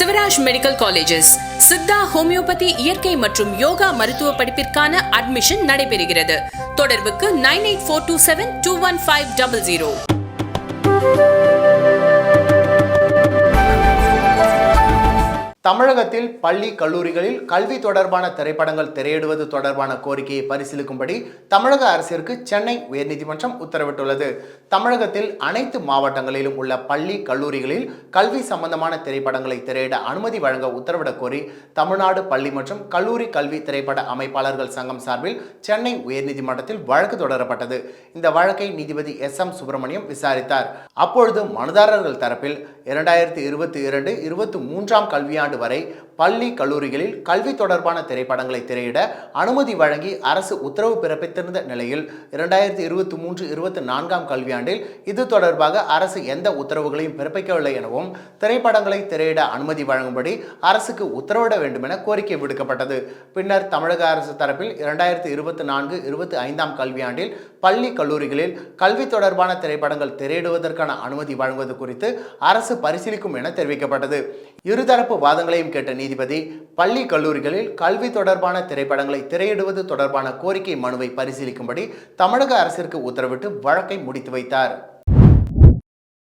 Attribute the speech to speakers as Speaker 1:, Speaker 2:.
Speaker 1: Sivaraj medical colleges. Siddha homeopathy இயற்கை மற்றும் யோகா மருத்துவ படிப்பிற்கான அட்மிஷன் நடைபெறுகிறது. தொடர்புக்கு nine eight four two seven two one five double zero.
Speaker 2: தமிழகத்தில் பள்ளி கல்லூரிகளில் கல்வி தொடர்பான திரைப்படங்கள் திரையிடுவது தொடர்பான கோரிக்கையை பரிசீலிக்கும்படி தமிழக அரசிற்கு சென்னை உயர்நீதிமன்றம் உத்தரவிட்டுள்ளது. தமிழகத்தில் அனைத்து மாவட்டங்களிலும் உள்ள பள்ளி கல்லூரிகளில் கல்வி சம்பந்தமான திரைப்படங்களை திரையிட அனுமதி வழங்க உத்தரவிடக் கோரி தமிழ்நாடு பள்ளி மற்றும் கல்லூரி கல்வி திரைப்பட அமைப்பாளர்கள் சங்கம் சார்பில் சென்னை உயர்நீதிமன்றத்தில் வழக்கு தொடரப்பட்டது. இந்த வழக்கை நீதிபதி எஸ். எம். சுப்பிரமணியம் விசாரித்தார். அப்பொழுது மனுதாரர்கள் தரப்பில் இரண்டாயிரத்தி இருபத்தி இரண்டு இருபத்தி மூன்றாம் கல்வியாண்டு வரை பள்ளி கல்லூரிகளில் கல்வி தொடர்பான திரைப்படங்களை திரையிட அனுமதி வழங்கி அரசு உத்தரவு பிறப்பித்திருந்த நிலையில் இரண்டாயிரத்தி இருபத்தி மூன்று இருபத்தி நான்காம் கல்வியாண்டில் இது தொடர்பாக அரசு எந்த உத்தரவுகளையும் பிறப்பிக்கவில்லை எனவும் திரைப்படங்களை திரையிட அனுமதி வழங்கும்படி அரசுக்கு உத்தரவிட வேண்டும் என கோரிக்கை விடுக்கப்பட்டது. பின்னர் தமிழக அரசு தரப்பில் இரண்டாயிரத்தி இருபத்தி நான்கு இருபத்தி ஐந்தாம் கல்வியாண்டில் பள்ளி கல்லூரிகளில் கல்வி தொடர்பான திரைப்படங்கள் திரையிடுவதற்கான அனுமதி வழங்குவது குறித்து அரசு பரிசீலிக்கும் என தெரிவிக்கப்பட்டது. இருதரப்பு வாதங்களையும் கேட்ட நீதிபதி பள்ளி கல்லூரிகளில் கல்வி தொடர்பான திரைப்படங்களை திரையிடுவது தொடர்பான கோரிக்கை மனுவை பரிசீலிக்கும்படி தமிழக அரசிற்கு உத்தரவிட்டு வழக்கை முடித்து வைத்தார்.